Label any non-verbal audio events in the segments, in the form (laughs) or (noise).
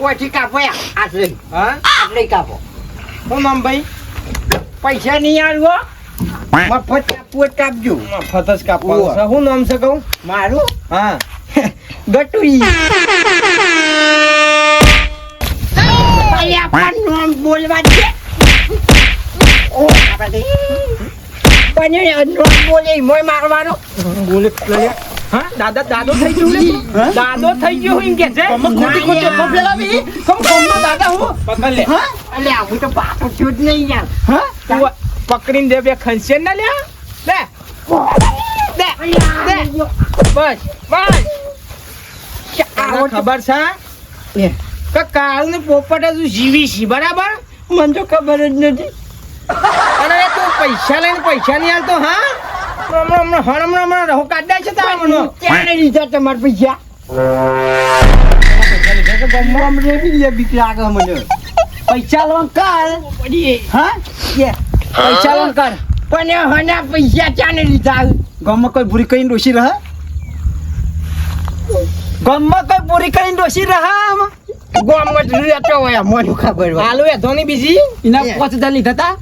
આયા આટલે હા? આટલી કાપો. શું નામ ભાઈ? પૈસા નહીં આલવો. મફત કાપવું જ કાપજો મફત જ કાપવું. છે. શું નામ છે કહું? મારું? હા. (laughs) ગટુઈ. બોલવા ઓ આપણે બોલે મોય મારવાનો. બોલે. હા દાદા દાદો થઈ ગયો હા? દાદો થઈ ગયો એમ કે છે? ખોટી ખોટી અફવા ફેલાવી. દાદા હું? પકડ લે. અલ્યા હું તો પાછો છું જ નહીં યાર. હા? પકડીને દે બે ખંચેર ના લે લે. દે દે. બસ બસ. ખબર છે કે કાળ ને પોપટ હજુ જીવી છે બરાબર? મને તો ખબર જ નથી. અને તું પૈસા લઈને પૈસા નહીં હાલતો હા? હમણાં હમણાં હમણાં રહો કાઢ્યા છે તારા મનો ક્યારે લીધા તમારા પૈસા? પૈસા લોન કર. હા? પૈસા લઈને કર. પણ હના પૈસા ચાને લીધા? ગામમાં કોઈ પૂરી કરીને ડોસી રહે? ગામમાં કોઈ પૂરી કરીને ડોસી રહે? ગોમત રહેતો હોય મને ખબર હોય. એ ધોની બીજી? એના Yeah. લીધા હતા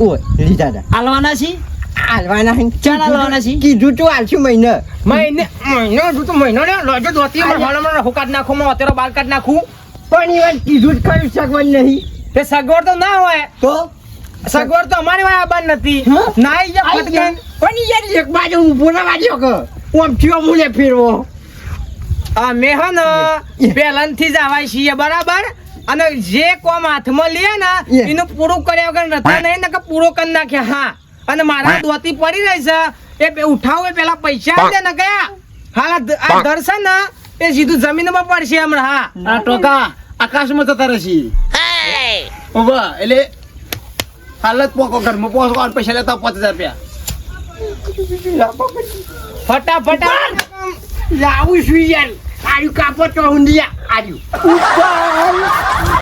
ઓય લીધા હતા આલવાના છે? હાલવાના ચાલ છે? કીધું તું હાલશું મહિને. મહિને મહિનો હજુ તો મહિનો ને લોજો દોતી માં હમણાં હમણાં રહો નાખું માં અત્યારે બાર કાઢ નાખું. પણ એ વાત કીધું જ કર્યું સગવડ નહીં. તે સગવડ તો ના હોય. તો? સગવડ તો અમારી વાય આબાન નથી? ના આઈ ફટકન. પણ યાર એક બાજુ ઊભો ના વાજ્યો કે ઓમ થયો મુલે ફેરવો. આ હે ને પહેલાંથી જ આવાય છીએ બરાબર? અને જે કોમ હાથમાં લે ને એનું પૂરું કર્યા વગર નથી નહીં ને કે પૂરો કરી નાખ્યા હા. અને મારા દોતી પડી રહી છે. એ બે ઉઠાવો એ પેલા પૈસા આપે ને ગયા હાલ આ દર્શન એ સીધું જમીનમાં પડશે હમણાં હા. આ ટોકા આકાશમાં જતા રહેશે. ઊભા એટલે હાલત પોકો ઘરમાં અને પૈસા લેતા પાંચ હજાર રૂપિયા. ફટાફટ લાવું છું યાર આર્યું કાપો તો ઊંધિયા આર્યું.